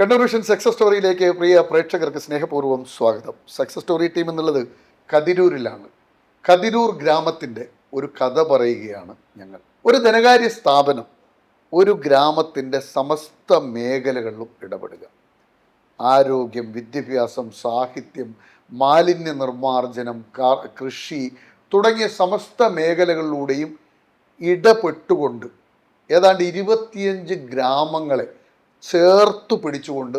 Kannur vision success സ്റ്റോറിയിലേക്ക് പ്രിയ പ്രേക്ഷകർക്ക് സ്നേഹപൂർവം സ്വാഗതം. സക്സസ് സ്റ്റോറി ടീം എന്നുള്ളത് കതിരൂരിലാണ്. കതിരൂർ ഗ്രാമത്തിന്റെ ഒരു കഥ പറയുകയാണ് ഞങ്ങൾ. ഒരു ധനകാര്യ സ്ഥാപനം ഒരു ഗ്രാമത്തിന്റെ സമസ്ത മേഖലകളിലും ഇടപെടുക. ആരോഗ്യം വിദ്യാഭ്യാസം സാഹിത്യം മാലിന്യ നിർമ്മാർജനം കൃഷി തുടങ്ങിയ സമസ്ത മേഖലകളിലൂടെയും ഇടപെട്ടുകൊണ്ട് ഏതാണ്ട് ഇരുപത്തിയഞ്ച് ഗ്രാമങ്ങളെ ചേർത്തു പിടിച്ചുകൊണ്ട്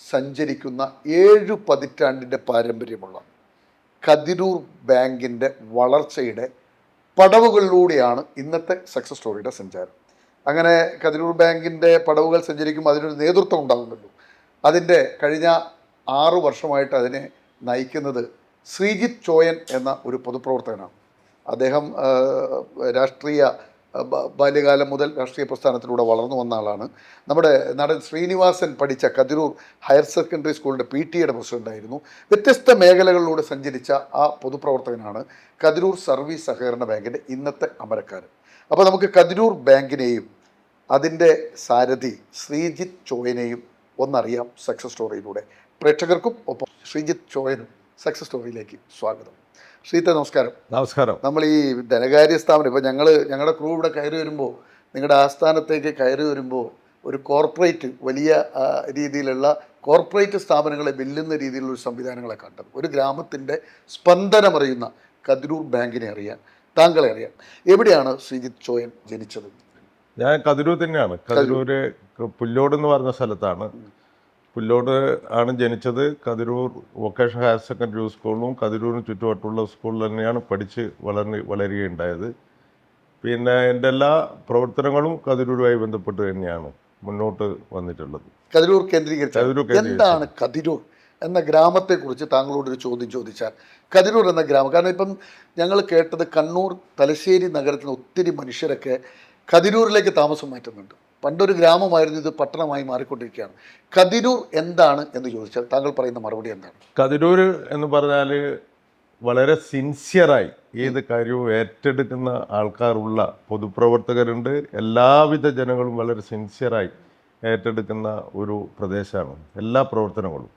സഞ്ചരിക്കുന്ന ഏഴു പതിറ്റാണ്ടിന്റെ പാരമ്പര്യമുള്ള കതിരൂർ ബാങ്കിന്റെ വളർച്ചയുടെ പടവുകളിലൂടെയാണ് ഇന്നത്തെ സക്സസ് സ്റ്റോറിയുടെ സഞ്ചാരം. അങ്ങനെ കതിരൂർ ബാങ്കിന്റെ പടവുകൾ സഞ്ചരിക്കുമ്പോൾ അതിനൊരു നേതൃത്വം ഉണ്ടാകുന്നുള്ളൂ അതിന്റെ കഴിഞ്ഞ ആറു വർഷമായിട്ട് അതിനെ നയിക്കുന്നത് ശ്രീജിത്ത് ചോയൻ എന്ന ഒരു പൊതുപ്രവർത്തകനാണ്. അദ്ദേഹം രാഷ്ട്രീയ ബാല്യകാലം മുതൽ രാഷ്ട്രീയ പ്രസ്ഥാനത്തിലൂടെ വളർന്നു വന്ന ആളാണ്. നമ്മുടെ നടൻ ശ്രീനിവാസൻ പഠിച്ച കതിരൂർ ഹയർ സെക്കൻഡറി സ്കൂളിന്റെ പി ടി എയുടെ പ്രസിഡന്റായിരുന്നു വ്യത്യസ്ത മേഖലകളിലൂടെ സഞ്ചരിച്ച ആ പൊതുപ്രവർത്തകനാണ് കതിരൂർ സർവീസ് സഹകരണ ബാങ്കിന്റെ ഇന്നത്തെ അമരക്കാരൻ. അപ്പോൾ നമുക്ക് കതിരൂർ ബാങ്കിനെയും അതിന്റെ സാരഥി ശ്രീജിത്ത് ചോയനെയും ഒന്നറിയാം സക്സസ് സ്റ്റോറിയിലൂടെ. പ്രേക്ഷകർക്കും ഒപ്പം ശ്രീജിത്ത് ചോയനും സക്സസ് സ്റ്റോറിയിലേക്ക് സ്വാഗതം. ശ്രീജിത്ത് നമസ്കാരം. നമസ്കാരം. നമ്മൾ ഈ ധനകാര്യ സ്ഥാപനം ഇപ്പോൾ ഞങ്ങൾ ഞങ്ങളുടെ ക്രൂ ഇവിടെ കയറി വരുമ്പോൾ നിങ്ങളുടെ ആസ്ഥാനത്തേക്ക് കയറി വരുമ്പോൾ ഒരു കോർപ്പറേറ്റ് വലിയ രീതിയിലുള്ള കോർപ്പറേറ്റ് സ്ഥാപനങ്ങളെ വെല്ലുന്ന രീതിയിലുള്ള ഒരു സംവിധാനങ്ങളെ കണ്ടത്. ഒരു ഗ്രാമത്തിന്റെ സ്പന്ദനമറിയുന്ന കതിരൂർ ബാങ്കിനെ അറിയാൻ താങ്കളെ അറിയാൻ. എവിടെയാണ് ശ്രീജിത്ത് ചോയൻ ജനിച്ചത്? ഞാൻ കതിരൂർ തന്നെയാണ്. കതിരൂര് പുല്ലോട് എന്ന് പറഞ്ഞ സ്ഥലത്താണ്. പുല്ലോട് ആണ് ജനിച്ചത്. കതിരൂർ വൊക്കേഷണൽ ഹയർ സെക്കൻഡറി സ്കൂളിലും കതിരൂരിന് ചുറ്റുവട്ടുള്ള സ്കൂളിൽ തന്നെയാണ് പഠിച്ച് വളർന്ന് വളരുകയുണ്ടായത്. പിന്നെ എന്റെ എല്ലാ പ്രവർത്തനങ്ങളും കതിരൂരുമായി ബന്ധപ്പെട്ട് തന്നെയാണ് മുന്നോട്ട് വന്നിട്ടുള്ളത്. കതിരൂർ കേന്ദ്രീകരിച്ച എന്താണ് കതിരൂർ എന്ന ഗ്രാമത്തെക്കുറിച്ച് താങ്കളോട് ഒരു ചോദ്യം ചോദിച്ചാൽ കതിരൂർ എന്ന ഗ്രാമം കാരണം ഇപ്പം ഞങ്ങൾ കേട്ടത് കണ്ണൂർ തലശ്ശേരി നഗരത്തിന് ഒത്തിരി മനുഷ്യരൊക്കെ കതിരൂരിലേക്ക് താമസം മാറ്റുന്നുണ്ട്. പണ്ടൊരു ഗ്രാമമായിരുന്നു ഇത് പട്ടണമായി മാറിക്കൊണ്ടിരിക്കുകയാണ്. കതിരൂർ എന്താണ് എന്ന് ചോദിച്ചാൽ താങ്കൾ പറയുന്ന മറുപടി എന്താണ്? കതിരൂർ എന്ന് പറഞ്ഞാൽ വളരെ സിൻസിയറായി ഏത് കാര്യവും ഏറ്റെടുക്കുന്ന ആൾക്കാരുള്ള പൊതുപ്രവർത്തകരുണ്ട്. എല്ലാവിധ ജനങ്ങളും വളരെ സിൻസിയറായി ഏറ്റെടുക്കുന്ന ഒരു പ്രദേശമാണ്. എല്ലാ പ്രവർത്തനങ്ങളും.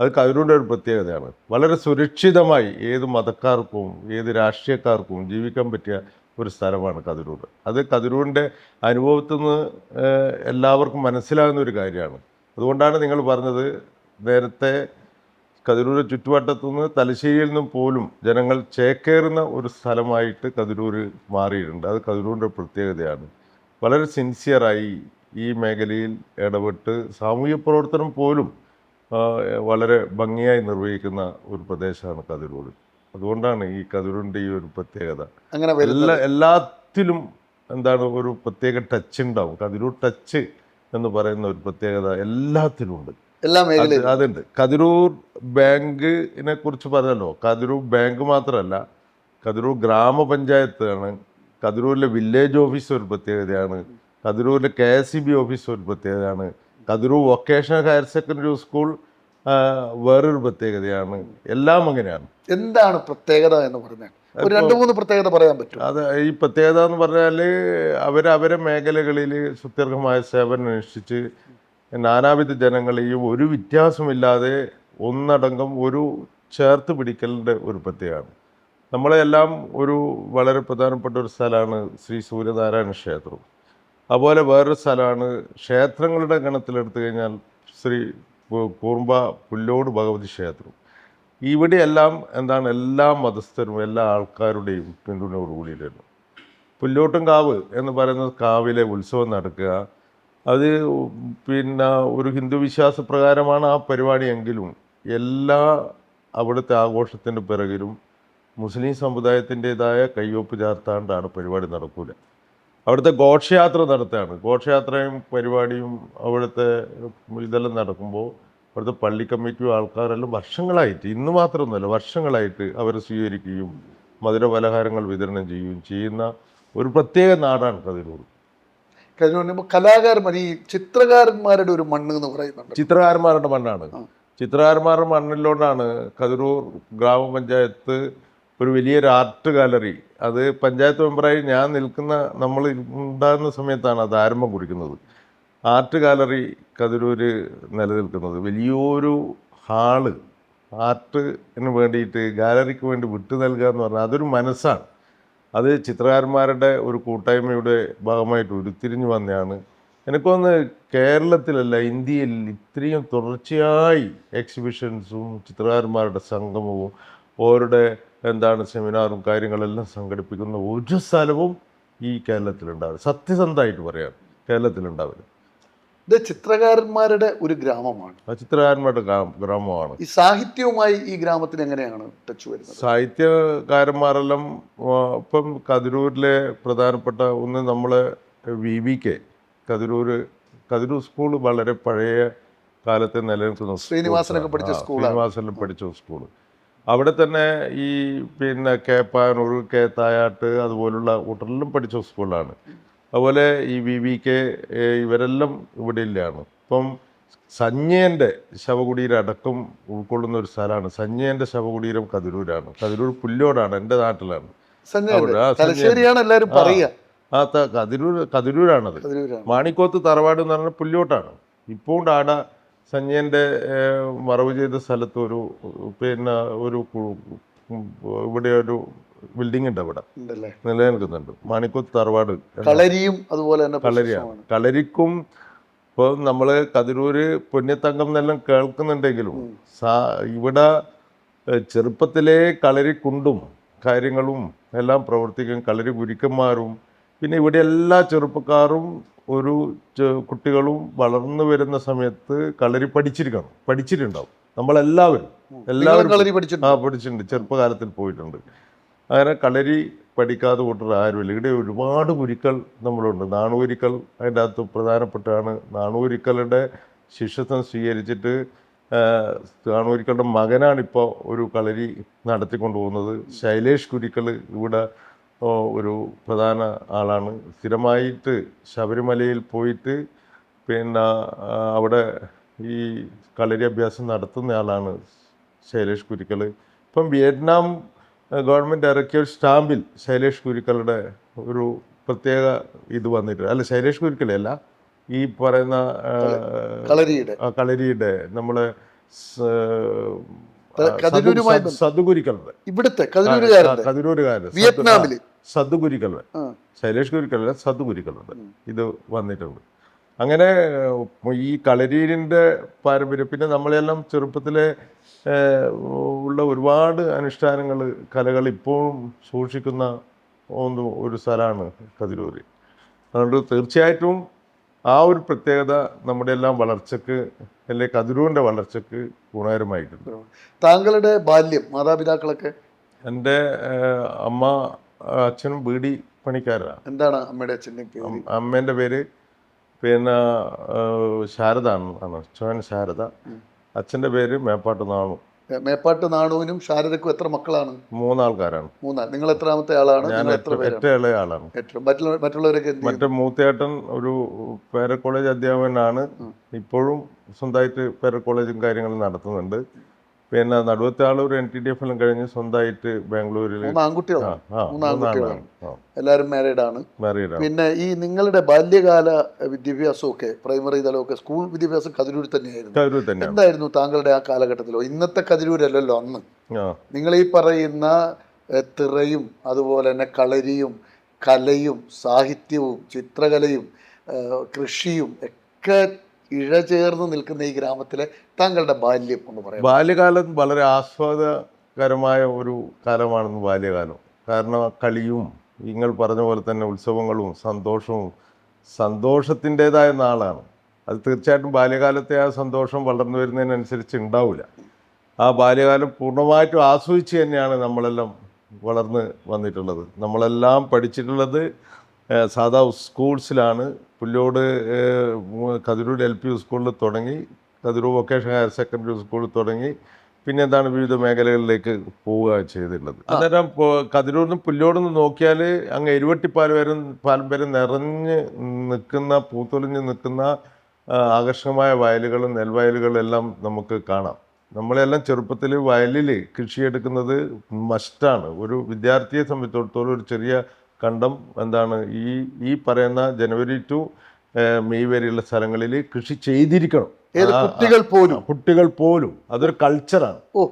അത് കതിരൂരിന്റെ ഒരു പ്രത്യേകതയാണ്. വളരെ സുരക്ഷിതമായി ഏത് മതക്കാർക്കും ഏത് രാഷ്ട്രീയക്കാർക്കും ജീവിക്കാൻ പറ്റിയ ഒരു സ്ഥലമാണ് കതിരൂർ. അത് കതിരൂരിന്റെ അനുഭവത്തിൽ നിന്ന് എല്ലാവർക്കും മനസ്സിലാകുന്ന ഒരു കാര്യമാണ്. അതുകൊണ്ടാണ് നിങ്ങൾ പറഞ്ഞത് നേരത്തെ കതിരൂർ ചുറ്റുവട്ടത്തു നിന്ന് തലശ്ശേരിയിൽ നിന്നും പോലും ജനങ്ങൾ ചേക്കേറുന്ന ഒരു സ്ഥലമായിട്ട് കതിരൂർ മാറിയിട്ടുണ്ട്. അത് കതിരൂരിന്റെ പ്രത്യേകതയാണ്. വളരെ സിൻസിയറായി ഈ മേഖലയിൽ ഇടപെട്ട് സാമൂഹ്യ പ്രവർത്തനം പോലും വളരെ ഭംഗിയായി നിർവഹിക്കുന്ന ഒരു പ്രദേശമാണ് കതിരൂർ. അതുകൊണ്ടാണ് ഈ കതിരൂരിന്റെ ഈ ഒരു പ്രത്യേകത. അങ്ങനെ എല്ലാ എല്ലാത്തിലും എന്താണ് ഒരു പ്രത്യേക ടച്ച് ഉണ്ടാവും. കതിരൂർ ടച്ച് എന്ന് പറയുന്ന ഒരു പ്രത്യേകത എല്ലാത്തിലും ഉണ്ട്. എല്ലാ മേഖലയിലും. അത് അതുണ്ട്. കതിരൂർ ബാങ്കിനെ കുറിച്ച് പറഞ്ഞല്ലോ. കതിരൂർ ബാങ്ക് മാത്രമല്ല കതിരൂർ ഗ്രാമപഞ്ചായത്താണ് കതിരൂരിലെ വില്ലേജ് ഓഫീസ് ഒരു പ്രത്യേകതയാണ് കതിരൂരിലെ K S C B office ഒരു പ്രത്യേകതയാണ് Kathiroor vocational higher secondary school വേറൊരു പ്രത്യേകതയാണ്. എല്ലാം അങ്ങനെയാണ്. എന്താണ് പ്രത്യേകത എന്ന് പറഞ്ഞാൽ? ഒരു രണ്ട് മൂന്ന് പ്രത്യേകത പറയാൻ പറ്റും അത് ഈ പ്രത്യേകത എന്ന് പറഞ്ഞാൽ അവർ അവരെ മേഖലകളിൽ സുദീർഘമായ സേവനം അനുഷ്ഠിച്ച് നാനാവിധ ജനങ്ങളെയും ഒരു വ്യത്യാസമില്ലാതെ ഒന്നടങ്കം ഒരു ചേർത്ത് പിടിക്കലിന്റെ ഒരു പ്രത്യേകമാണ് നമ്മളെല്ലാം ഒരു വളരെ പ്രധാനപ്പെട്ട ഒരു സ്ഥലമാണ് ശ്രീ സൂര്യനാരായണ ക്ഷേത്രം. അതുപോലെ വേറൊരു സ്ഥലമാണ് ക്ഷേത്രങ്ങളുടെ ഗണത്തിലെടുത്തു കഴിഞ്ഞാൽ ശ്രീ കൂർമ്പ പുല്ലോട് ഭഗവതി ക്ഷേത്രം. ഇവിടെയെല്ലാം എന്താണ് എല്ലാ മതസ്ഥരും എല്ലാ ആൾക്കാരുടെയും പിന്തുണയോടുകൂടിയിട്ടുണ്ട് പുല്ലോട്ടും കാവ് എന്ന് പറയുന്ന കാവിലെ ഉത്സവം നടക്കുക. അത് പിന്നെ ഒരു ഹിന്ദു വിശ്വാസപ്രകാരമാണ് ആ പരിപാടിയെങ്കിലും എല്ലാ അവിടുത്തെ ആഘോഷത്തിന്റെ പിറകിലും മുസ്ലിം സമുദായത്തിന്റെതായ കയ്യൊപ്പ് ചേർത്താണ്ടാണ് പരിപാടി നടക്കൂല. അവിടുത്തെ ഘോഷയാത്ര നടത്തുകയാണ് ഘോഷയാത്രയും പരിപാടിയും അവിടുത്തെ ഇതെല്ലാം നടക്കുമ്പോൾ അവിടുത്തെ പള്ളി കമ്മിറ്റിയും ആൾക്കാരെല്ലാം വർഷങ്ങളായിട്ട് ഇന്ന് മാത്രമൊന്നുമല്ല വർഷങ്ങളായിട്ട് അവരെ സ്വീകരിക്കുകയും മധുര പലഹാരങ്ങൾ വിതരണം ചെയ്യുകയും ചെയ്യുന്ന ഒരു പ്രത്യേക നാടാണ് കതിരൂർ. കഴിഞ്ഞ പറയുമ്പോൾ കലാകാരന്മാർ ഈ ചിത്രകാരന്മാരുടെ ഒരു മണ്ണ് എന്ന് പറയുന്നുണ്ട്. ചിത്രകാരന്മാരുടെ മണ്ണാണ്. ചിത്രകാരന്മാരുടെ മണ്ണിലോട്ടാണ് കതിരൂർ ഗ്രാമപഞ്ചായത്ത് ഒരു വലിയൊരു ആർട്ട് ഗാലറി അത് പഞ്ചായത്ത് മെമ്പറായി ഞാൻ നിൽക്കുന്ന നമ്മൾ ഉണ്ടാകുന്ന സമയത്താണ് അത് ആരംഭം കുറിക്കുന്നത്. ആർട്ട് ഗാലറി കതിരൂര് നിലനിൽക്കുന്നത്. വലിയൊരു ഹാൾ ആർട്ടിന് വേണ്ടിയിട്ട് ഗാലറിക്ക് വേണ്ടി വിട്ടു നൽകുക എന്ന് പറഞ്ഞാൽ അതൊരു മനസ്സാണ്. അത് ചിത്രകാരന്മാരുടെ ഒരു കൂട്ടായ്മയുടെ ഭാഗമായിട്ട് ഉരുത്തിരിഞ്ഞു വന്നതാണ്. എനിക്കൊന്ന് കേരളത്തിലല്ല ഇന്ത്യയിൽ ഇത്രയും തുടർച്ചയായി എക്സിബിഷൻസും ചിത്രകാരന്മാരുടെ സംഗമവും ഓരുടെ എന്താണ് സെമിനാറും കാര്യങ്ങളെല്ലാം സംഘടിപ്പിക്കുന്ന ഒരു സ്ഥലവും ഈ കേരളത്തിലുണ്ടാവില്ല. സത്യസന്ധമായിട്ട് പറയാം കേരളത്തിലുണ്ടാവില്ല. ഇത് ചിത്രകാരന്മാരുടെ ഒരു ഗ്രാമമാണ്. ആ ചിത്രകാരന്മാരുടെ ഗ്രാമമാണ്. ഈ സാഹിത്യവുമായി ഈ ഗ്രാമത്തിന് എങ്ങനെയാണ് ടച്ച് വരുന്നത്? സാഹിത്യകാരന്മാരെല്ലാം ഇപ്പം കതിരൂരിലെ പ്രധാനപ്പെട്ട ഒന്ന് നമ്മൾ V V K Kathiroor Kathiroor school വളരെ പഴയ കാലത്തെ നിലനിൽക്കുന്ന ശ്രീനിവാസനൊക്കെ പഠിച്ച സ്കൂൾ. ശ്രീനിവാസനിൽ പഠിച്ച സ്കൂൾ അവിടെ തന്നെ ഈ പിന്നെ കേപ്പാനൂർ കെ തായാട്ട് അതുപോലുള്ള കൂട്ടറിലും പഠിച്ച സ്കൂളാണ്. അതുപോലെ ഈ വി വി കെ ഇവരെല്ലാം ഇവിടെ ഇല്ലയാണ് ഇപ്പം സഞ്ജയന്റെ ശവകുടീരം അടക്കം ഉൾക്കൊള്ളുന്ന ഒരു സ്ഥലമാണ്. സഞ്ജയന്റെ ശവകുടീരം കതിരൂരാണ്. കതിരൂർ പുല്ലോടാണ് എന്റെ നാട്ടിലാണ്. ആ, തലശ്ശേരിയാണ് എല്ലാവരും ആ. പറയുക. ആ കതിരൂർ കതിരൂരാണത്. കതിരൂരാണ്. മാണിക്കോത്ത് തറവാട് എന്ന് പറഞ്ഞാൽ പുല്ലോട്ടാണ്. ഇപ്പോൾ ആട സഞ്ജയന്റെ മറവ് ചെയ്ത സ്ഥലത്ത് ഒരു പിന്നെ ഒരു ഇവിടെ ഒരു ബിൽഡിംഗ് ഉണ്ട് അവിടെ. നിലനിൽക്കുന്നുണ്ട്. മാണിക്കോത്ത് തറവാട് കളരിയും അതുപോലെ തന്നെ കളരിയാണ്. കളരിക്കും ഇപ്പോൾ നമ്മൾ കതിരൂര് പൊന്നിത്തങ്കം എന്നെല്ലാം കേൾക്കുന്നുണ്ടെങ്കിലും സാ ഇവിടെ ചെറുപ്പത്തിലെ ചെറുപ്പത്തിലേ കളരിക്കുണ്ടും കാര്യങ്ങളും എല്ലാം പ്രവർത്തിക്കും. കളരി ഗുരുക്കന്മാരും പിന്നെ ഇവിടെ എല്ലാ ചെറുപ്പക്കാരും ഒരു കുട്ടികളും വളർന്നു വരുന്ന സമയത്ത് കളരി പഠിച്ചിരിക്കണം. പഠിച്ചിട്ടുണ്ടാവും. നമ്മളെല്ലാവരും. എല്ലാവരും കളരി പഠിച്ചിട്ടുണ്ട്? ആ പഠിച്ചിട്ടുണ്ട്. ചെറുപ്പകാലത്തിൽ പോയിട്ടുണ്ട്. അങ്ങനെ കളരി പഠിക്കാതെ കൂട്ടർ ആരുമില്ല. ഇവിടെ ഒരുപാട് ഗുരുക്കൾ നമ്മളുണ്ട്. നാണൂരിക്കൽ അതിന്റെ അകത്ത് പ്രധാനപ്പെട്ടാണ്. നാണൂരിക്കലുടെ ശിഷ്യത്വം സ്വീകരിച്ചിട്ട് നാണൂരിക്കലുടെ മകനാണിപ്പോൾ ഒരു കളരി നടത്തിക്കൊണ്ടുപോകുന്നത്. ശൈലേഷ് ഗുരുക്കൾ ഇവിടെ ഒരു പ്രധാന ആളാണ്. സ്ഥിരമായിട്ട് ശബരിമലയിൽ പോയിട്ട് പിന്നെ അവിടെ ഈ കളരി അഭ്യാസം നടത്തുന്ന ആളാണ് ശൈലേഷ് കുരുക്കൾ ഇപ്പം വിയറ്റ്നാം ഗവൺമെന്റ് ഇറക്കിയ ഒരു സ്റ്റാമ്പിൽ ശൈലേഷ് കുരുക്കളുടെ ഒരു പ്രത്യേക ഇത് വന്നിട്ട് അല്ല ശൈലേഷ് കുരുക്കളല്ല ഈ പറയുന്ന കളരിയുടെ. കളരിയുടെ ക- കതിരൂരുമായി സദു- സദുകുരിക്കലുടെ ഇവിടുത്തെ കതിരൂരുകാരൻ. വിയറ്റ്നാമിൽ. ആ. ശൈലേഷ് കുരിക്കലല്ല സദുകുരിക്കലുണ്ട് ഇത് വന്നിട്ടുണ്ട്. അങ്ങനെ ഈ കളരീരിന്റെ പാരമ്പര്യം പിന്നെ നമ്മളെല്ലാം ചെറുപ്പത്തിലെ ഉള്ള ഒരുപാട് അനുഷ്ഠാനങ്ങൾ കലകൾ ഇപ്പോഴും സൂക്ഷിക്കുന്ന ഒന്ന് ഒരു സ്ഥലമാണ് കതിരൂര്. അതുകൊണ്ട് തീർച്ചയായിട്ടും ആ ഒരു പ്രത്യേകത നമ്മുടെ എല്ലാം വളർച്ചക്ക് അല്ലെ കതിരൂരിന്റെ വളർച്ചക്ക് ഗുണകരമായിട്ടുണ്ട്. താങ്കളുടെ ബാല്യം മാതാപിതാക്കളൊക്കെ? എന്റെ അമ്മ അച്ഛനും ബീഡി പണിക്കാരാണ്. എന്താണ് അമ്മയുടെ അച്ഛന്റെ അമ്മേന്റെ പേര് പിന്നെ ശാരദ ആണ് ചോൻ ശാരദ. അച്ഛന്റെ പേര് മേപ്പാട്ട് നാണു മേപ്പാട്ട് നാണുവിനും ശാരദക്കും എത്ര മക്കളാണ്? മൂന്നാൾക്കാരാണ്. മൂന്നാൾ. നിങ്ങൾ എത്രാമത്തെ ആളാണ്? ഞാൻ ഇളയ ആളാണ്. മറ്റുള്ളവരൊക്കെ മറ്റേ മൂത്തേട്ടൻ ഒരു പേര കോളേജ് അധ്യാപകനാണ് ഇപ്പോഴും സ്വന്തമായിട്ട് പേര കോളേജും കാര്യങ്ങളും നടത്തുന്നുണ്ട്. പിന്നെ നടുവത്തെ ആൾ ഒരു എൻ ടി ഡി എഫ് എല്ലാം കഴിഞ്ഞ് സ്വന്തമായിട്ട് ബാംഗ്ലൂരിൽ ആൺകുട്ടികളാണ്. എല്ലാവരും മാരീഡ് ആണ്. പിന്നെ ഈ നിങ്ങളുടെ ബാല്യകാല വിദ്യാഭ്യാസം ഒക്കെ പ്രൈമറി തലമൊക്കെ സ്കൂൾ വിദ്യാഭ്യാസം കതിരൂരിൽ തന്നെയായിരുന്നു. എന്തായിരുന്നു താങ്കളുടെ ആ കാലഘട്ടത്തിലോ? ഇന്നത്തെ കതിരൂരല്ലല്ലോ അന്ന്. നിങ്ങൾ ഈ പറയുന്ന തിറയും അതുപോലെ തന്നെ കളരിയും കലയും സാഹിത്യവും ചിത്രകലയും കൃഷിയും ഒക്കെ ഇഴചേർന്ന് നിൽക്കുന്ന ഈ ഗ്രാമത്തിലെ താങ്കളുടെ ബാല്യം എന്ന് പറയാം. ബാല്യകാലം വളരെ ആസ്വാദകരമായ ഒരു കാലമാണെന്ന് ബാല്യകാലം. കാരണം കളിയും നിങ്ങൾ പറഞ്ഞ പോലെ തന്നെ ഉത്സവങ്ങളും സന്തോഷവും സന്തോഷത്തിന്റെതായ നാളാണ്. അത് തീർച്ചയായിട്ടും ബാല്യകാലത്തെ ആ സന്തോഷം വളർന്നു വരുന്നതിനനുസരിച്ച് ഉണ്ടാവില്ല. ആ ബാല്യകാലം പൂർണമായിട്ടും ആസ്വദിച്ച് തന്നെയാണ് നമ്മളെല്ലാം വളർന്ന് വന്നിട്ടുള്ളത്. നമ്മളെല്ലാം പഠിച്ചിട്ടുള്ളത് സാധാ സ്കൂൾസിലാണ്. പുല്ലോട് കതിരൂർ എൽ പി സ്കൂളിൽ തുടങ്ങി കതിരൂർ വൊക്കേഷണൽ ഹയർ സെക്കൻഡറി സ്കൂളിൽ തുടങ്ങി പിന്നെ എന്താണ് വിവിധ മേഖലകളിലേക്ക് പോവുക ചെയ്തിട്ടുള്ളത്. അന്നേരം കതിരൂരിൽ നിന്ന് പുല്ലോട് പുല്ലോടുന്ന് നോക്കിയാൽ അങ്ങ് എരുവട്ടിപ്പാൽ വരെ പാലം വരെ നിറഞ്ഞ് നിൽക്കുന്ന പൂത്തൊലിഞ്ഞ് നിൽക്കുന്ന ആകർഷകമായ വയലുകളും നെൽവയലുകളും എല്ലാം നമുക്ക് കാണാം. നമ്മളെല്ലാം ചെറുപ്പത്തിൽ വയലിൽ കൃഷിയെടുക്കുന്നത് മസ്റ്റാണ്. ഒരു വിദ്യാർത്ഥിയെ സംബന്ധിച്ചിടത്തോളം ഒരു ചെറിയ കണ്ടം എന്താണ് ഈ ഈ പറയുന്ന ജനുവരി ടു മെയ് വരെയുള്ള സ്ഥലങ്ങളിൽ കൃഷി ചെയ്തിരിക്കണം. കുട്ടികൾ പോലും? കുട്ടികൾ പോലും. അതൊരു കൾച്ചറാണ്.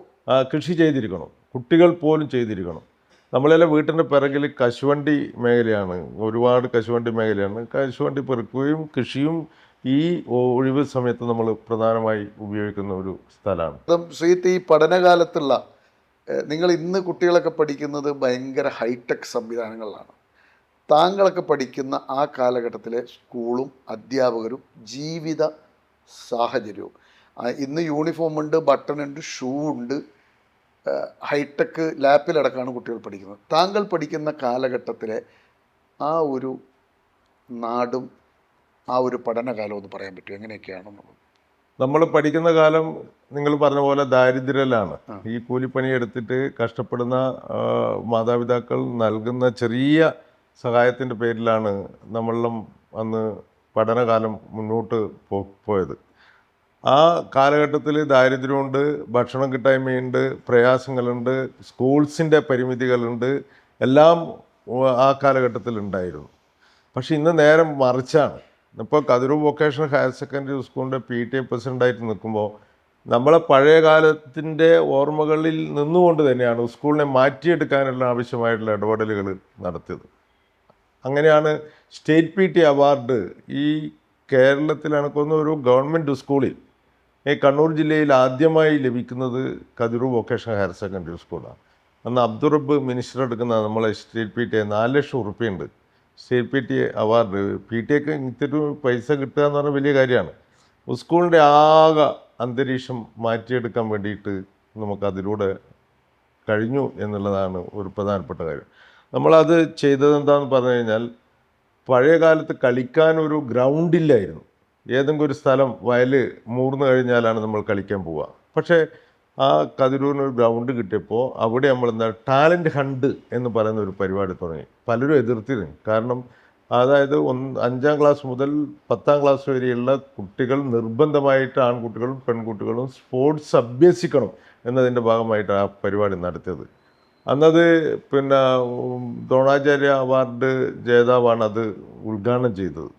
കൃഷി ചെയ്തിരിക്കണം. കുട്ടികൾ പോലും ചെയ്തിരിക്കണം. നമ്മളെല്ലാം വീട്ടിന്റെ പിറകിൽ കശുവണ്ടി മേഖലയാണ്. ഒരുപാട് കശുവണ്ടി മേഖലയാണ്. കശുവണ്ടി പെറുക്കുകയും കൃഷിയും ഈ ഒഴിവ് സമയത്ത് നമ്മൾ പ്രധാനമായി ഉപയോഗിക്കുന്ന ഒരു സ്ഥലമാണ്. ശ്രീത്ത് ഈ പഠനകാലത്തുള്ള നിങ്ങൾ ഇന്ന് കുട്ടികളൊക്കെ പഠിക്കുന്നത് ഭയങ്കര ഹൈടെക് സംവിധാനങ്ങളിലാണ്. താങ്കളൊക്കെ പഠിക്കുന്ന ആ കാലഘട്ടത്തിലെ സ്കൂളും അധ്യാപകരും ജീവിത സാഹചര്യവും. ഇന്ന് യൂണിഫോം ഉണ്ട് ബട്ടൺ ഉണ്ട് ഷൂ ഉണ്ട്. ഹൈടെക് ലാപ്പിലടക്കമാണ് കുട്ടികൾ പഠിക്കുന്നത്. താങ്കൾ പഠിക്കുന്ന കാലഘട്ടത്തിലെ ആ ഒരു നാടും ആ ഒരു പഠനകാലം ഒന്ന് പറയാൻ പറ്റും എങ്ങനെയൊക്കെയാണെന്നുള്ളത്? നമ്മൾ പഠിക്കുന്ന കാലം നിങ്ങൾ പറഞ്ഞ പോലെ ദാരിദ്ര്യലാണ് ഈ കൂലിപ്പണി എടുത്തിട്ട് കഷ്ടപ്പെടുന്ന മാതാപിതാക്കൾ നൽകുന്ന ചെറിയ സഹായത്തിന്റെ പേരിലാണ് നമ്മളെല്ലാം അന്ന് പഠനകാലം മുന്നോട്ട് പോ പോയത്. ആ കാലഘട്ടത്തിൽ ദാരിദ്ര്യമുണ്ട് ഭക്ഷണം കിട്ടായ്മയുണ്ട് പ്രയാസങ്ങളുണ്ട് സ്കൂൾസിന്റെ പരിമിതികളുണ്ട് എല്ലാം ആ കാലഘട്ടത്തിൽ ഉണ്ടായിരുന്നു പക്ഷെ ഇന്ന് നേരം മറിച്ചാണ്. ഇപ്പോൾ കതിരൂർ വൊക്കേഷണൽ ഹയർ സെക്കൻഡറി സ്കൂളിന്റെ പി ടി എ പ്രസിഡന്റായിട്ട് നിൽക്കുമ്പോൾ നമ്മളെ പഴയ കാലത്തിന്റെ ഓർമ്മകളിൽ നിന്നുകൊണ്ട് തന്നെയാണ് സ്കൂളിനെ മാറ്റിയെടുക്കാനുള്ള ആവശ്യമായിട്ടുള്ള ഇടപെടലുകൾ നടത്തിയത്. അങ്ങനെയാണ് സ്റ്റേറ്റ് പി ടി അവാർഡ് ഈ കേരളത്തിലാണ് ഒരു ഗവൺമെന്റ് സ്കൂളിൽ ഈ കണ്ണൂർ ജില്ലയിൽ ആദ്യമായി ലഭിക്കുന്നത് കതിരൂർ വൊക്കേഷണൽ ഹയർ സെക്കൻഡറി സ്കൂളാണ്. അന്ന് അബ്ദുറബ് മിനിസ്റ്റർ എടുക്കുന്ന നമ്മളെ സ്റ്റേറ്റ് പി ടി നാല് ലക്ഷം ഉറുപ്പ്യുണ്ട് state P T award. P T എക്ക് ഇത്തിരി പൈസ കിട്ടുക എന്ന് പറഞ്ഞാൽ വലിയ കാര്യമാണ്. സ്കൂളിന്റെ ആകെ അന്തരീക്ഷം മാറ്റിയെടുക്കാൻ വേണ്ടിയിട്ട് നമുക്കതിലൂടെ കഴിഞ്ഞു എന്നുള്ളതാണ് ഒരു പ്രധാനപ്പെട്ട കാര്യം. നമ്മളത് ചെയ്തത് എന്താണെന്ന് പറഞ്ഞു കഴിഞ്ഞാൽ പഴയ കാലത്ത് കളിക്കാനൊരു ഗ്രൗണ്ടില്ലായിരുന്നു. ഏതെങ്കിലും ഒരു സ്ഥലം വയൽ മൂർന്നു കഴിഞ്ഞാലാണ് നമ്മൾ കളിക്കാൻ പോവുക. പക്ഷേ ആ കതിരൂരിന് ഒരു ഗ്രൗണ്ട് കിട്ടിയപ്പോൾ അവിടെ നമ്മൾ എന്താ ടാലന്റ് ഹണ്ട് എന്ന് പറയുന്ന ഒരു പരിപാടി തുടങ്ങി. പലരും എതിർത്തിരുന്നു. കാരണം അതായത് ഒന്ന് അഞ്ചാം ക്ലാസ് മുതൽ പത്താം ക്ലാസ് വരെയുള്ള കുട്ടികൾ നിർബന്ധമായിട്ട് ആൺകുട്ടികളും പെൺകുട്ടികളും സ്പോർട്സ് അഭ്യസിക്കണം എന്നതിന്റെ ഭാഗമായിട്ട് ആ പരിപാടി നടത്തിയത്. അന്നത് പിന്നെ ദ്രോണാചാര്യ അവാർഡ് ജേതാവാണ് അത് ഉദ്ഘാടനം ചെയ്തത്.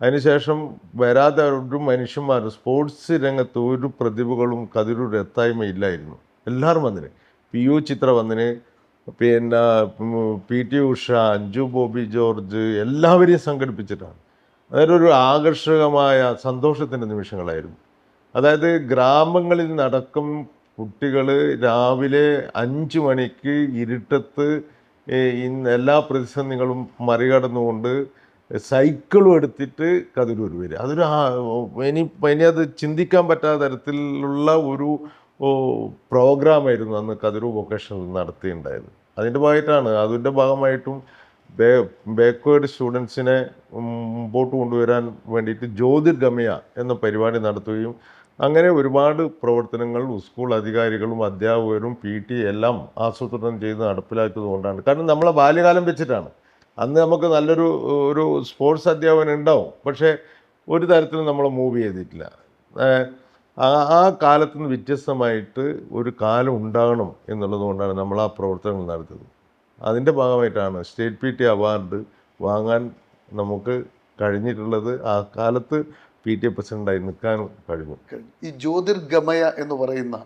അതിനുശേഷം വരാതെ ഒരു മനുഷ്യന്മാർ സ്പോർട്സ് രംഗത്ത് ഒരു പ്രതിഭകളും കതിരൂർ എത്തായ്മയില്ലായിരുന്നു എല്ലാവരും വന്നിന്. പി യു ചിത്ര വന്നിന്. പിന്നെ പി ടി ഉഷ അഞ്ജു ബോബി ജോർജ് എല്ലാവരെയും സംഘടിപ്പിച്ചിട്ടാണ്. അതൊരു ആകർഷകമായ സന്തോഷത്തിന്റെ നിമിഷങ്ങളായിരുന്നു. അതായത് ഗ്രാമങ്ങളിൽ നടക്കും കുട്ടികൾ രാവിലെ അഞ്ച് മണിക്ക് ഇരുട്ടത്ത് എല്ലാ പ്രതിസന്ധികളും മറികടന്നുകൊണ്ട് സൈക്കിളും എടുത്തിട്ട് കതിരൂർ വരിക അതൊരു ഇനി ഇനി അത് ചിന്തിക്കാൻ പറ്റാത്ത തരത്തിലുള്ള ഒരു പ്രോഗ്രാമായിരുന്നു അന്ന് കതിരൂർ വൊക്കേഷണൽ നടത്തിയിട്ടുണ്ടായത് അതിന്റെ ഭാഗമായിട്ടാണ് അതിന്റെ ഭാഗമായിട്ടും ബേ ബാക്ക്വേർഡ് സ്റ്റുഡൻസിനെ മുമ്പോട്ട് കൊണ്ടുവരാൻ വേണ്ടിയിട്ട് ജ്യോതിർഗമയ എന്ന പരിപാടി നടത്തുകയും അങ്ങനെ ഒരുപാട് പ്രവർത്തനങ്ങൾ സ്കൂൾ അധികാരികളും അധ്യാപകരും പി ടി എല്ലാം ആസൂത്രണം ചെയ്ത് നടപ്പിലാക്കിയത് കൊണ്ടാണ് കാരണം നമ്മളെ ബാല്യകാലം വെച്ചിട്ടാണ്. അന്ന് നമുക്ക് നല്ലൊരു ഒരു സ്പോർട്സ് അധ്യാപകൻ ഉണ്ടാവും. പക്ഷേ ഒരു തരത്തിലും നമ്മൾ മൂവ് ചെയ്തിട്ടില്ല. ആ കാലത്ത് നിന്ന് വ്യത്യസ്തമായിട്ട് ഒരു കാലം ഉണ്ടാകണം എന്നുള്ളത് കൊണ്ടാണ് നമ്മൾ ആ പ്രവർത്തനങ്ങൾ നടത്തിയത് അതിന്റെ ഭാഗമായിട്ടാണ് സ്റ്റേറ്റ് പി ടി അവാർഡ് വാങ്ങാൻ നമുക്ക് കഴിഞ്ഞിട്ടുള്ളത്. ആ കാലത്ത് പി ടി എ പ്രസിഡന്റായി നിൽക്കാൻ കഴിഞ്ഞു. ഈ ജ്യോതിർഗമയ എന്ന് പറയുന്ന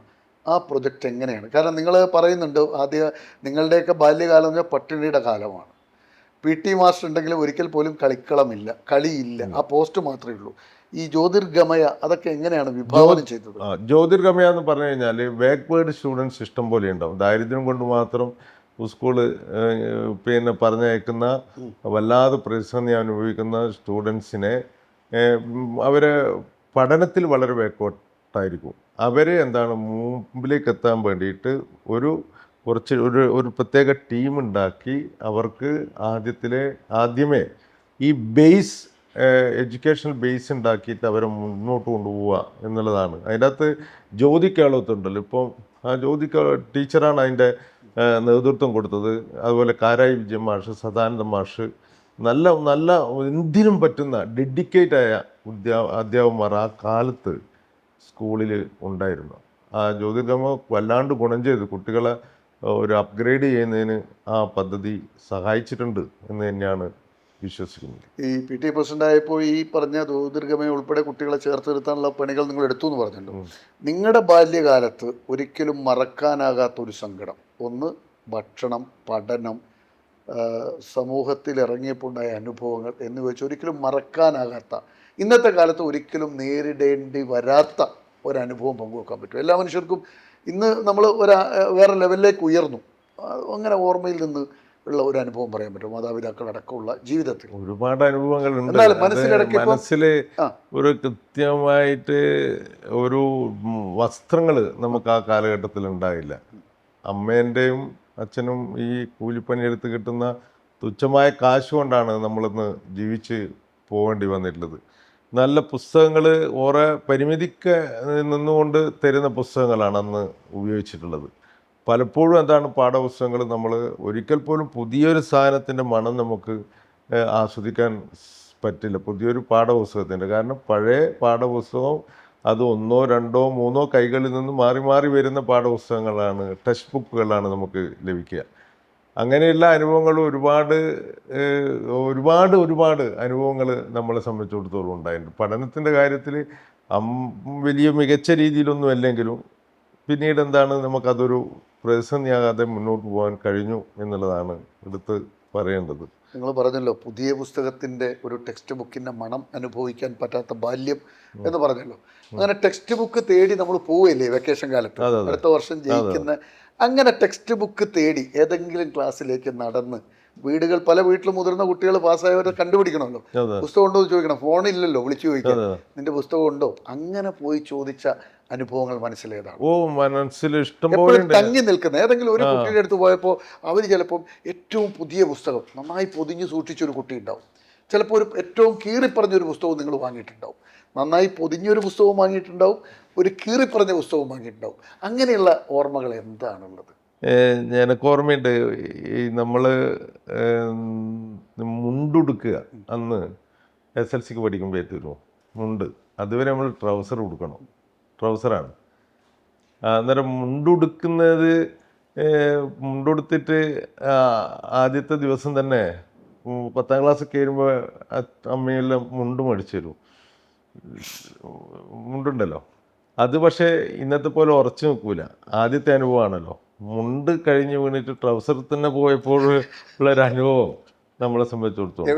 ആ പ്രൊജക്റ്റ് എങ്ങനെയാണ്? കാരണം നിങ്ങൾ പറയുന്നുണ്ട് ആദ്യ നിങ്ങളുടെയൊക്കെ ബാല്യകാലം എന്ന് പറഞ്ഞാൽ പട്ടിണിയുടെ കാലമാണ്. പി ടി മാസ്റ്റർ ഉണ്ടെങ്കിൽ ഒരിക്കൽ പോലും കളിക്കളമില്ല കളിയില്ല. ആ പോസ്റ്റ് മാത്രമേ ഉള്ളൂ. ഈ ജ്യോതിർഗമയ അതൊക്കെ എങ്ങനെയാണ് വിഭാവനം ചെയ്തത്? ജ്യോതിർഗമയ എന്ന് പറഞ്ഞു കഴിഞ്ഞാൽ ബാക്ക്വേർഡ് സ്റ്റുഡൻസ് ഇഷ്ടം പോലെ ഉണ്ടാവും. ദാരിദ്ര്യം കൊണ്ട് മാത്രം സ്കൂൾ പിന്നെ പറഞ്ഞയക്കുന്ന വല്ലാതെ പ്രതിസന്ധി അനുഭവിക്കുന്ന സ്റ്റുഡൻസിനെ അവരെ പഠനത്തിൽ വളരെ ബാക്ക്വേർട്ടായിരിക്കും അവരെ എന്താണ് മുമ്പിലേക്ക് എത്താൻ വേണ്ടിയിട്ട് ഒരു കുറച്ച് ഒരു ഒരു പ്രത്യേക ടീം ഉണ്ടാക്കി അവർക്ക് ആദ്യത്തിലെ ആദ്യമേ ഈ ബേസ് എഡ്യൂക്കേഷണൽ ബേസ് ഉണ്ടാക്കിയിട്ട് അവരെ മുന്നോട്ട് കൊണ്ടുപോവുക എന്നുള്ളതാണ്. അതിന്റെ അകത്ത് ജ്യോതി കേളത്തുണ്ടല്ലോ ഇപ്പം ആ ജ്യോതി ടീച്ചറാണ് അതിന്റെ നേതൃത്വം കൊടുത്തത്. അതുപോലെ കാരായി വിജയൻ മാഷ് സദാനന്ദ മാഷ്. നല്ല നല്ല എന്തിനും പറ്റുന്ന ഡെഡിക്കേറ്റ് ആയ ഉദ്യാ അധ്യാപകന്മാർ ആ കാലത്ത് സ്കൂളിൽ ഉണ്ടായിരുന്നു. ആ ജ്യോതിർഗമ വല്ലാണ്ട് ഗുണം ചെയ്തു. കുട്ടികളെ ഒരു അപ്ഗ്രേഡ് ചെയ്യുന്നതിന് ആ പദ്ധതി സഹായിച്ചിട്ടുണ്ട് എന്ന് തന്നെയാണ് വിശ്വസിക്കുന്നത്. ഈ പി ടി പ്രസിഡന്റ് ആയപ്പോൾ ഈ പറഞ്ഞ ദീർഘമയ ഉൾപ്പെടെ കുട്ടികളെ ചേർത്ത് നിർത്താനുള്ള പണികൾ നിങ്ങൾ എടുത്തു എന്ന് പറഞ്ഞല്ലോ. നിങ്ങളുടെ ബാല്യകാലത്ത് ഒരിക്കലും മറക്കാനാകാത്ത ഒരു സങ്കടം. ഒന്ന് ഭക്ഷണം പഠനം സമൂഹത്തിൽ ഇറങ്ങിയപ്പോൾ ഉണ്ടായ അനുഭവങ്ങൾ എന്ന് വെച്ച് ഒരിക്കലും മറക്കാനാകാത്ത ഇന്നത്തെ കാലത്ത് ഒരിക്കലും നേരിടേണ്ടി വരാത്ത ഒരനുഭവം പങ്കുവെക്കാൻ പറ്റും. എല്ലാ മനുഷ്യർക്കും ഇന്ന് നമ്മൾ ഒരു വേറെ ലെവലിലേക്ക് ഉയർന്നു. അങ്ങനെ ഓർമ്മയിൽ നിന്ന് ഉള്ള ഒരു അനുഭവം പറയാൻ പറ്റും. മാതാപിതാക്കളടക്കമുള്ള ജീവിതത്തിൽ. ഒരുപാട് അനുഭവങ്ങളുണ്ട് എന്നാലും മനസ്സിലിടയ്ക്ക് മനസ്സിൽ ഒരു കൃത്യമായിട്ട് ഒരു വസ്ത്രങ്ങൾ നമുക്ക് ആ കാലഘട്ടത്തിൽ ഉണ്ടായില്ല. അമ്മേന്റെയും അച്ഛനും ഈ കൂലിപ്പണിയെടുത്ത് കിട്ടുന്ന തുച്ഛമായ കാശ് കൊണ്ടാണ് നമ്മളിന്ന് ജീവിച്ച് പോകേണ്ടി വന്നിട്ടുള്ളത്. നല്ല പുസ്തകങ്ങൾ ഓരോ പരിമിതിക്ക് നിന്നുകൊണ്ട് തരുന്ന പുസ്തകങ്ങളാണ് അന്ന് ഉപയോഗിച്ചിട്ടുള്ളത്. പലപ്പോഴും എന്താണ് പാഠപുസ്തകങ്ങൾ നമ്മൾ ഒരിക്കൽ പോലും പുതിയൊരു സാധനത്തിന്റെ മണം നമുക്ക് ആസ്വദിക്കാൻ പറ്റില്ല. പുതിയൊരു പാഠപുസ്തകത്തിന്റെ കാരണം പഴയ പാഠപുസ്തകം അത് ഒന്നോ രണ്ടോ മൂന്നോ കൈകളിൽ നിന്ന് മാറി മാറി വരുന്ന പാഠപുസ്തകങ്ങളാണ് ടെക്സ്റ്റ് ബുക്കുകളാണ് നമുക്ക് ലഭിക്കുക. അങ്ങനെയുള്ള അനുഭവങ്ങൾ ഒരുപാട് ഒരുപാട് ഒരുപാട് അനുഭവങ്ങൾ നമ്മളെ സംബന്ധിച്ചിടത്തോളം ഉണ്ടായിട്ടുണ്ട്. പഠനത്തിന്റെ കാര്യത്തിൽ വലിയ മികച്ച രീതിയിലൊന്നും അല്ലെങ്കിലും പിന്നീട് എന്താണ് നമുക്കതൊരു പ്രതിസന്ധിയാകാതെ മുന്നോട്ട് പോകാൻ കഴിഞ്ഞു എന്നുള്ളതാണ് എടുത്ത് പറയേണ്ടത്. നിങ്ങൾ പറഞ്ഞല്ലോ പുതിയ പുസ്തകത്തിന്റെ ഒരു ടെക്സ്റ്റ് ബുക്കിന്റെ മണം അനുഭവിക്കാൻ പറ്റാത്ത ബാല്യം എന്ന് പറഞ്ഞല്ലോ. അങ്ങനെ ടെക്സ്റ്റ് ബുക്ക് തേടി നമ്മൾ പോവുകയില്ലേ വെക്കേഷൻ കാലത്ത്. അടുത്ത വർഷം ജയിക്കുന്ന അങ്ങനെ ടെക്സ്റ്റ് ബുക്ക് തേടി ഏതെങ്കിലും ക്ലാസ്സിലേക്ക് നടന്ന് വീടുകൾ പല വീട്ടിലും മുതിർന്ന കുട്ടികൾ പാസ്സായവരെ കണ്ടുപിടിക്കണമല്ലോ. പുസ്തകം ഉണ്ടോ എന്ന് ചോദിക്കണം. ഫോണില്ലല്ലോ വിളിച്ചു ചോദിക്കണം നിന്റെ പുസ്തകം ഉണ്ടോ? അങ്ങനെ പോയി ചോദിച്ച അനുഭവങ്ങൾ മനസ്സിലേതാണ്. ഓ മനസ്സിൽ തങ്ങി നിൽക്കുന്ന ഏതെങ്കിലും ഒരു കുട്ടിയുടെ അടുത്ത് പോയപ്പോൾ അവർ ചിലപ്പം ഏറ്റവും പുതിയ പുസ്തകം നന്നായി പൊതിഞ്ഞ് സൂക്ഷിച്ചൊരു കുട്ടി ഉണ്ടാവും. ചിലപ്പോൾ ഒരു ഏറ്റവും കീറിപ്പറഞ്ഞൊരു പുസ്തകം നിങ്ങൾ വാങ്ങിയിട്ടുണ്ടാവും. നന്നായി പൊതിഞ്ഞൊരു പുസ്തകവും വാങ്ങിയിട്ടുണ്ടാവും ഒരു കീറിപ്പറഞ്ഞ പുസ്തകവും വാങ്ങിയിട്ടുണ്ടാവും. അങ്ങനെയുള്ള ഓർമ്മകൾ എന്താണുള്ളത്? എനിക്ക് ഓർമ്മയുണ്ട് ഈ നമ്മൾ മുണ്ടുടുക്കുക. അന്ന് എസ് എൽ സിക്ക് പഠിക്കുമ്പോൾ തരുമോ മുണ്ട്. അതുവരെ നമ്മൾ ട്രൗസർ ഉടുക്കണം. ട്രൗസറാണ്. അന്നേരം മുണ്ടുടുക്കുന്നത് മുണ്ടുടുത്തിട്ട് ആദ്യത്തെ ദിവസം തന്നെ പത്താം ക്ലാസ് കയറുമ്പോൾ അമ്മയെല്ലാം മുണ്ട് മേടിച്ചു തരും. മുണ്ടുണ്ടല്ലോ. അത് പക്ഷേ ഇന്നത്തെ പോലെ ഉറച്ചു നിൽക്കൂല. ആദ്യത്തെ അനുഭവമാണല്ലോ. മുണ്ട് കഴിഞ്ഞ് വീണിട്ട് ട്രൗസർ തന്നെ പോയപ്പോൾ ഉള്ള ഒരു അനുഭവം നമ്മളെ സംബന്ധിച്ചിടത്തോളം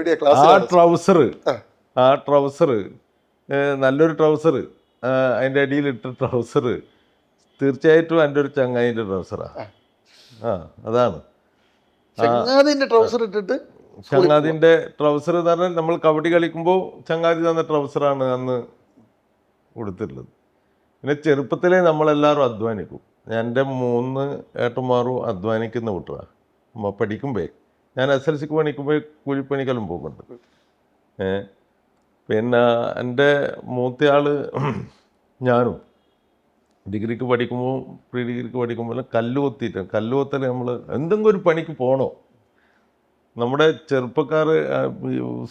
ആ ട്രൗസർ ആ. ട്രൗസർ നല്ലൊരു ട്രൗസർ അതിന്റെ അടിയിലിട്ട ട്രൗസർ തീർച്ചയായിട്ടും എന്റെ ഒരു ചങ്ങായിന്റെ ട്രൗസറാണ് ആ. അതാണ്. ട്രൗസർ ഇട്ടിട്ട് ചങ്ങാതിന്റെ ട്രൗസർ തന്നെ നമ്മൾ കബഡി കളിക്കുമ്പോൾ ചങ്ങാതി തന്ന ട്രൗസറാണ് അന്ന് കൊടുത്തിട്ടുള്ളത്. പിന്നെ ചെറുപ്പത്തിലേ നമ്മളെല്ലാവരും അധ്വാനിക്കും. എന്റെ മൂന്ന് ഏട്ടന്മാരും അധ്വാനിക്കുന്ന കുട്ടികളാണ് പഠിക്കുമ്പോൾ ഞാൻ എസ് എൽ സിക്ക് പണിക്കുമ്പോൾ കൂലിപ്പണിക്കെല്ലാം പോകുന്നുണ്ട്. ഏ? പിന്നെ എന്റെ മൂത്തയാൾ ഞാനും ഡിഗ്രിക്ക് പഠിക്കുമ്പോൾ പ്രീ ഡിഗ്രിക്ക് പഠിക്കുമ്പോൾ കല്ല് കൊത്തിയിട്ട് കല്ല് കൊത്തൽ നമ്മൾ എന്തെങ്കിലും ഒരു പണിക്ക് പോകണോ നമ്മുടെ ചെറുപ്പക്കാർ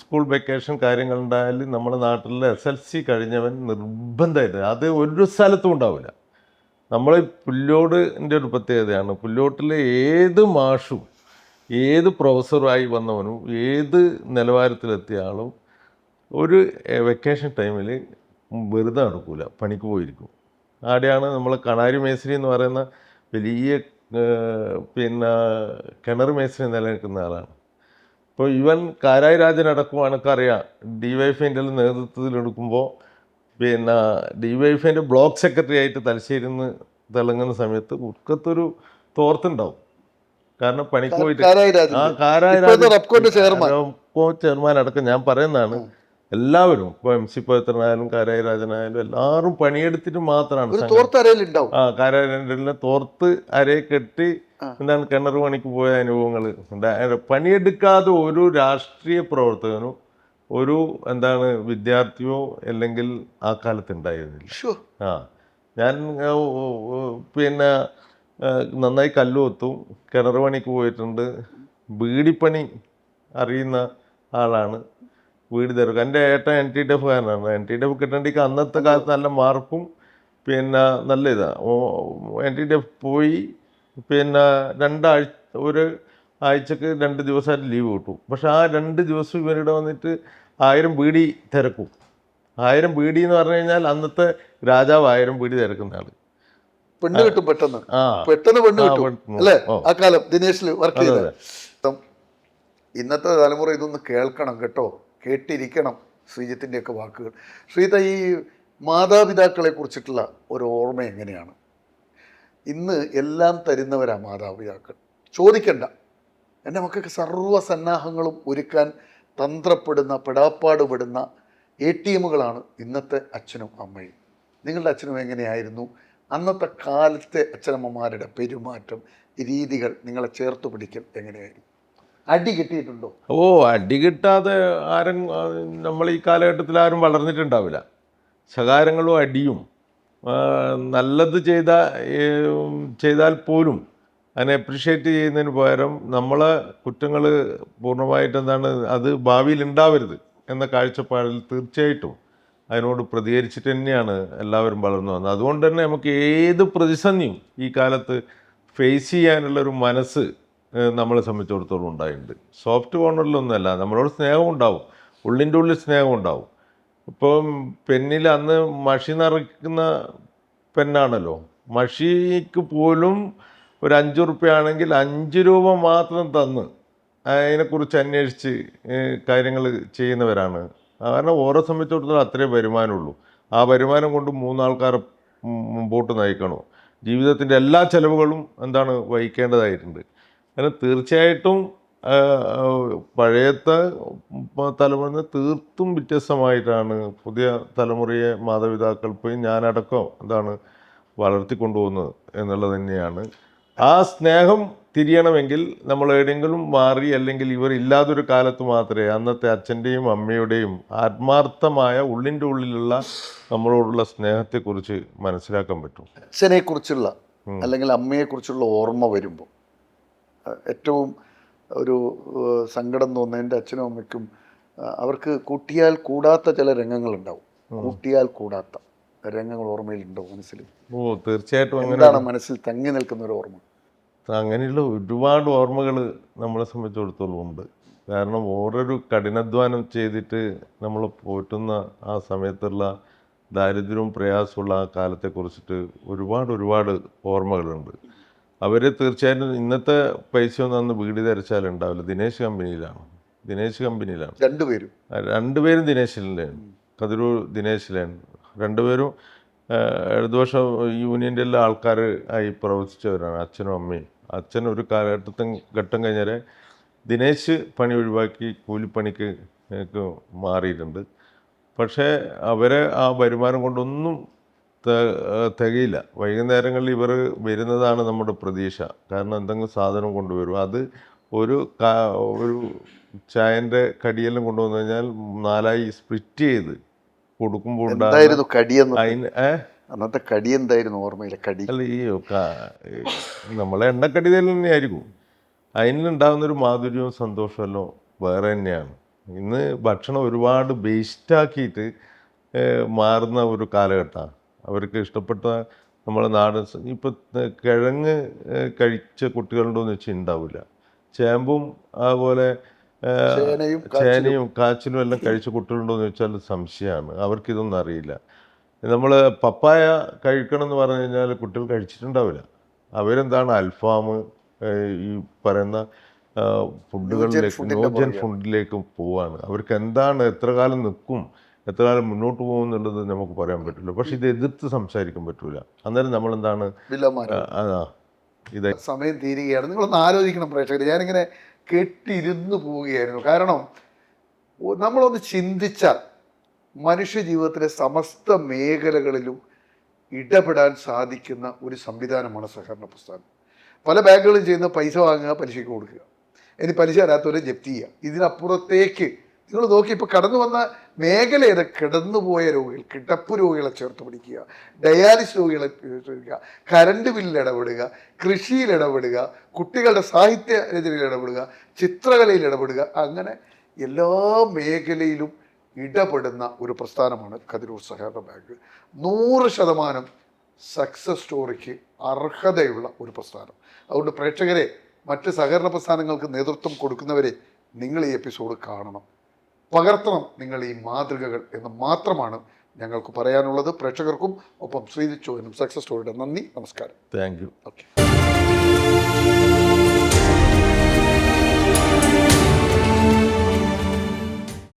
സ്കൂൾ വെക്കേഷൻ കാര്യങ്ങളുണ്ടായാലും നമ്മുടെ നാട്ടിൽ എസ് എൽ സി കഴിഞ്ഞവൻ നിർബന്ധമായിട്ട് അത് ഒരു സ്ഥലത്തും ഉണ്ടാവില്ല. നമ്മൾ പുല്ലോടിന്റെ ഒരു പ്രത്യേകതയാണ്. പുല്ലോട്ടിലെ ഏത് മാഷും ഏത് പ്രൊഫസറായി വന്നവനും ഏത് നിലവാരത്തിലെത്തിയ ആളും ഒരു വെക്കേഷൻ ടൈമിൽ വെറുതെ നടക്കില്ല പണിക്ക് പോയിരിക്കും. ആടെയാണ് നമ്മൾ കണാരി മേസ്രി എന്ന് പറയുന്ന വലിയ പിന്നെ കിണർ മേസ്രി നിലനിൽക്കുന്ന ആളാണ്. ഇപ്പോൾ ഇവൻ കാരായി രാജൻ അടക്കം എനിക്കറിയാം ഡി വൈഫിന്റെ നേതൃത്വത്തിൽ എടുക്കുമ്പോൾ പിന്നെ ഡി വൈഫിന്റെ ബ്ലോക്ക് സെക്രട്ടറി ആയിട്ട് തലശ്ശേരി നിന്ന് തിളങ്ങുന്ന സമയത്ത് ഉറക്കത്തൊരു തോർത്തുണ്ടാവും. കാരണം പണിക്ക് പോയിട്ട് കാരായി ആ കാരായി ചെയർമാൻ. റെപ്കോ ചെയർമാൻ അടക്കം ഞാൻ പറയുന്നതാണ്. എല്ലാവരും ഇപ്പൊ എം സി പവിത്രനായാലും കാരായി രാജനായാലും എല്ലാവരും പണിയെടുത്തിട്ട് മാത്രമാണ് ആ കാരായിരണ്ടിലെ തോർത്ത് അരയെ കെട്ടി. എന്താണ് കിണർ പണിക്ക് പോയ അനുഭവങ്ങൾ പണിയെടുക്കാതെ ഒരു രാഷ്ട്രീയ പ്രവർത്തകനോ ഒരു എന്താണ് വിദ്യാർത്ഥിയോ അല്ലെങ്കിൽ ആ കാലത്ത് ഉണ്ടായിരുന്നില്ല ആ. ഞാൻ പിന്നെ നന്നായി കല്ല് കൊത്തും കിണർ പണിക്ക് പോയിട്ടുണ്ട്. ബീഡിപ്പണി അറിയുന്ന ആളാണ്. വീട് തരുക എന്റെ ഏട്ടൻ എൻ ടി ഡി എഫ് കാരനാണ്. എൻ ടി ഡി എഫ് കിട്ടേണ്ടിക്ക് അന്നത്തെ കാലത്ത് നല്ല മാർക്കും പിന്നെ നല്ല ഇതാണ് എൻ ടി ഡി എഫ് പോയി പിന്നെ രണ്ടാഴ്ച ഒരു ആഴ്ചക്ക് രണ്ട് ദിവസമായിട്ട് ലീവ് കിട്ടും. പക്ഷെ ആ രണ്ട് ദിവസം ഇവരിവിടെ വന്നിട്ട് ആയിരം ബീഡി തിരക്കും. ആയിരം ബീഡി എന്ന് പറഞ്ഞു കഴിഞ്ഞാൽ അന്നത്തെ രാജാവ് ആയിരം ബീഡി തിരക്കുന്ന ആൾ. പെണ്ണ് കിട്ടും പെട്ടെന്ന്. പെട്ടെന്ന് പെണ്ണ് കിട്ടും. അല്ലേ? ആ കാലം ദിനേശിൽ വർക്ക് ചെയ്തത്. ചെയ്ത ഇന്നത്തെ തലമുറ ഇതൊന്ന് കേൾക്കണം കേട്ടോ. കേട്ടിരിക്കണം ശ്രീജിത്തിന്റെയൊക്കെ വാക്കുകൾ. ശ്രീത ഈ മാതാപിതാക്കളെ കുറിച്ചിട്ടുള്ള ഒരു ഓർമ്മ എങ്ങനെയാണ്? ഇന്ന് എല്ലാം തരുന്നവരാ മാതാപിതാക്കൾ. ചോദിക്കണ്ട. എന്റെ മക്കൾക്ക് സർവസന്നാഹങ്ങളും ഒരുക്കാൻ തന്ത്രപ്പെടുന്ന പെടാപ്പാടുപെടുന്ന എ ടി എമ്മുകളാണ് ഇന്നത്തെ അച്ഛനും അമ്മയും. നിങ്ങളുടെ അച്ഛനും എങ്ങനെയായിരുന്നു? അന്നത്തെ കാലത്തെ അച്ഛനമ്മമാരുടെ പെരുമാറ്റം രീതികൾ നിങ്ങളെ ചേർത്ത് പിടിക്കൽ എങ്ങനെയായിരുന്നു? അടി കിട്ടിയിട്ടുണ്ടോ? ഓ അടി കിട്ടാതെ ആരും നമ്മൾ ഈ കാലഘട്ടത്തിൽ ആരും വളർന്നിട്ടുണ്ടാവില്ല. ശകാരങ്ങളും അടിയും നല്ലത് ചെയ്ത ചെയ്താൽ പോലും അതിനെ അപ്രിഷ്യേറ്റ് ചെയ്യുന്നതിന് പകരം നമ്മളെ കുറ്റങ്ങൾ പൂർണമായിട്ട് എന്താണ് അത് ഭാവിയിൽ ഉണ്ടാവരുത് എന്ന കാഴ്ചപ്പാടിൽ തീർച്ചയായിട്ടും അതിനോട് പ്രതികരിച്ചിട്ട് തന്നെയാണ് എല്ലാവരും വളർന്നു വന്നത്. അതുകൊണ്ട് തന്നെ നമുക്ക് ഏത് പ്രതിസന്ധിയും ഈ കാലത്ത് ഫേസ് ചെയ്യാനുള്ളൊരു മനസ്സ് നമ്മളെ സംബന്ധിച്ചിടത്തോളം ഉണ്ടായിട്ടുണ്ട്. സോഫ്റ്റ് കോർണറിലൊന്നുമല്ല നമ്മളോട് സ്നേഹം ഉണ്ടാവും. ഉള്ളിന്റെ ഉള്ളിൽ സ്നേഹം ഉണ്ടാവും. ഇപ്പം പെന്നിൽ അന്ന് മഷി നിറയ്ക്കുന്ന പെന്നാണല്ലോ മഷിക്ക് പോലും ഒരു അഞ്ച് റുപ്യ ആണെങ്കിൽ അഞ്ച് രൂപ മാത്രം തന്ന്. അതിനെക്കുറിച്ച് അന്വേഷിച്ച് കാര്യങ്ങൾ ചെയ്യുന്നവരാണ്. കാരണം ഓരോ സംബന്ധിച്ചിടത്തോളം അത്രേ വരുമാനമുള്ളൂ. ആ വരുമാനം കൊണ്ട് മൂന്നാൾക്കാർ മുമ്പോട്ട് നയിക്കണോ? ജീവിതത്തിന്റെ എല്ലാ ചെലവുകളും എന്താണ് വഹിക്കേണ്ടതായിട്ടുണ്ട്. കാരണം തീർച്ചയായിട്ടും പഴയത്തെ തലമുറ തീർത്തും വ്യത്യസ്തമായിട്ടാണ് പുതിയ തലമുറയെ മാതാപിതാക്കൾ പോയി ഞാനടക്കം എന്താണ് വളർത്തിക്കൊണ്ടുപോകുന്നത് എന്നുള്ളത് തന്നെയാണ്. ആ സ്നേഹം തിരിയണമെങ്കിൽ നമ്മൾ എവിടെയെങ്കിലും മാറി അല്ലെങ്കിൽ ഇവർ ഇല്ലാതൊരു കാലത്ത് മാത്രമേ അന്നത്തെ അച്ഛന്റെയും അമ്മയുടെയും ആത്മാർത്ഥമായ ഉള്ളിന്റെ ഉള്ളിലുള്ള നമ്മളോടുള്ള സ്നേഹത്തെക്കുറിച്ച് മനസ്സിലാക്കാൻ പറ്റും. അച്ഛനെക്കുറിച്ചുള്ള അല്ലെങ്കിൽ അമ്മയെക്കുറിച്ചുള്ള ഓർമ്മ വരുമ്പോൾ ഏറ്റവും ഒരു സങ്കടം തോന്നുന്ന എന്റെ അച്ഛനും അമ്മയ്ക്കും അവർക്ക് കൂട്ടിയാൽ കൂടാത്ത ചില രംഗങ്ങളുണ്ടാവും. കൂട്ടിയാൽ കൂടാത്ത രംഗങ്ങൾ ഓർമ്മയിലുണ്ടോ മനസ്സിൽ? ഓ തീർച്ചയായിട്ടും എന്താണ് മനസ്സിൽ തങ്ങി നിൽക്കുന്ന ഒരു ഓർമ്മ? അങ്ങനെയുള്ള ഒരുപാട് ഓർമ്മകൾ നമ്മളെ സംബന്ധിച്ചിടത്തോളം ഉണ്ട്. കാരണം ഓരോരു കഠിനാധ്വാനം ചെയ്തിട്ട് നമ്മൾ പോറ്റുന്ന ആ സമയത്തുള്ള ദാരിദ്ര്യവും പ്രയാസമുള്ള ആ കാലത്തെക്കുറിച്ചിട്ട് ഒരുപാട് ഒരുപാട് ഓർമ്മകളുണ്ട്. അവർ തീർച്ചയായിട്ടും ഇന്നത്തെ പൈസയൊന്നും അന്ന് വീട് തിരച്ചാൽ ഉണ്ടാവില്ല. ദിനേശ് കമ്പനിയിലാണ്. ദിനേശ് കമ്പനിയിലാണ്. രണ്ടുപേരും. രണ്ടുപേരും ദിനേശിലാണ് കതിരൂർ ദിനേശിലാണ്. രണ്ടുപേരും ഇടതുപക്ഷ യൂണിയന്റെ എല്ലാ ആൾക്കാർ ആയി പ്രവർത്തിച്ചവരാണ്. അച്ഛനും അമ്മയും. അച്ഛൻ ഒരു കാലഘട്ടത്തിൽ ഘട്ടം കഴിഞ്ഞാൽ ദിനേശ് പണി ഒഴിവാക്കി കൂലിപ്പണിക്ക് മാറിയിട്ടുണ്ട്. പക്ഷേ അവരെ ആ വരുമാനം കൊണ്ടൊന്നും തികയില്ല. വൈകുന്നേരങ്ങളിൽ ഇവർ വരുന്നതാണ് നമ്മുടെ പ്രതീക്ഷ. കാരണം എന്തെങ്കിലും സാധനം കൊണ്ടുവരും. അത് ഒരു ഒരു ചായന്റെ കടിയെല്ലാം കൊണ്ടുവന്നു കഴിഞ്ഞാൽ നാലായി സ്പ്ലിറ്റ് ചെയ്ത് കൊടുക്കുമ്പോൾ ഉണ്ടായിരുന്നു കടിയെന്ന്? അതിന് അന്നത്തെ കടി എന്തായിരുന്നു ഓർമ്മയിലെ കടി? അല്ല ഈ നമ്മളെ എണ്ണക്കടി തന്നെയായിരിക്കും. അതിനുണ്ടാകുന്നൊരു മാധുര്യവും സന്തോഷമല്ലോ വേറെ തന്നെയാണ്. ഇന്ന് ഭക്ഷണം ഒരുപാട് വേസ്റ്റാക്കിയിട്ട് മാറുന്ന ഒരു കാലഘട്ടമാണ്. അവർക്ക് ഇഷ്ടപ്പെട്ട നമ്മളെ നാടൻ സ- ഇപ്പൊ കിഴങ്ങ് കഴിച്ച കുട്ടികളുണ്ടോ എന്ന് വെച്ചാൽ ഉണ്ടാവില്ല ചേമ്പും അതുപോലെ ചേനയും കാച്ചിലും. എല്ലാം കഴിച്ച കുട്ടികളുണ്ടോ എന്ന് ചോദിച്ചാൽ സംശയമാണ് അവർക്കിതൊന്നും അറിയില്ല. നമ്മൾ പപ്പായ കഴിക്കണം എന്ന് പറഞ്ഞു കഴിഞ്ഞാൽ കുട്ടികൾ കഴിച്ചിട്ടുണ്ടാവില്ല. അവരെന്താണ് അൽഫാം ഈ പറയുന്ന ഫുഡുകളിലേക്ക് ന്യൂജൻ ഫുഡിലേക്ക് പോവാണ്. അവർക്ക് എന്താണ് എത്ര കാലം നിൽക്കും എത്ര കാലം മുന്നോട്ട് പോകും എന്നുള്ളത് നമുക്ക് പറയാൻ പറ്റില്ല. പക്ഷെ ഇത് എതിർത്ത് സംസാരിക്കാൻ പറ്റൂല. അന്നേരം നമ്മൾ എന്താണ് ഇത്. സമയം തീരുകയാണ്. നിങ്ങളൊന്ന് ആലോചിക്കണം പ്രേക്ഷകർ ഞാനിങ്ങനെ കെട്ടിരുന്ന് പോവുകയായിരുന്നു. കാരണം നമ്മളൊന്ന് ചിന്തിച്ചാൽ മനുഷ്യ ജീവിതത്തിലെ സമസ്ത മേഖലകളിലും ഇടപെടാൻ സാധിക്കുന്ന ഒരു സംവിധാനമാണ് സഹകരണ പ്രസ്ഥാനം. പല ബാങ്കുകളും ചെയ്യുന്ന പൈസ വാങ്ങുക പലിശയ്ക്ക് കൊടുക്കുക. ഇനി പലിശ തരാത്തവരെ ജപ്തി ചെയ്യുക. ഇതിനപ്പുറത്തേക്ക് നിങ്ങൾ നോക്കി ഇപ്പോൾ കടന്നു വന്ന മേഖല ഏത് കിടന്നുപോയ രോഗികൾ കിടപ്പ് രോഗികളെ ചേർത്ത് പിടിക്കുക ഡയാലിസ് രോഗികളെ പിടിക്കുക കരണ്ട് ബില്ലിൽ ഇടപെടുക കൃഷിയിൽ ഇടപെടുക കുട്ടികളുടെ സാഹിത്യ രചനയിൽ ഇടപെടുക ചിത്രകലയിൽ ഇടപെടുക അങ്ങനെ എല്ലാ മേഖലയിലും ഇടപെടുന്ന ഒരു പ്രസ്ഥാനമാണ് കതിരൂർ സഹകരണ ബാങ്ക്. നൂറ് ശതമാനം സക്സസ് സ്റ്റോറിക്ക് അർഹതയുള്ള ഒരു പ്രസ്ഥാനം. അതുകൊണ്ട് പ്രേക്ഷകരെ മറ്റ് സഹകരണ പ്രസ്ഥാനങ്ങൾക്ക് നേതൃത്വം കൊടുക്കുന്നവരെ നിങ്ങൾ ഈ എപ്പിസോഡ് കാണണം. പകർത്തണം നിങ്ങൾ ഈ മാതൃകകൾ എന്ന് മാത്രമാണ് ഞങ്ങൾക്ക് പറയാനുള്ളത്. പ്രേക്ഷകർക്കും ഒപ്പം ശ്രീജിച്ചോനും സക്സസ് സ്റ്റോറിയുടെ നന്ദി നമസ്കാരം. Thank you okay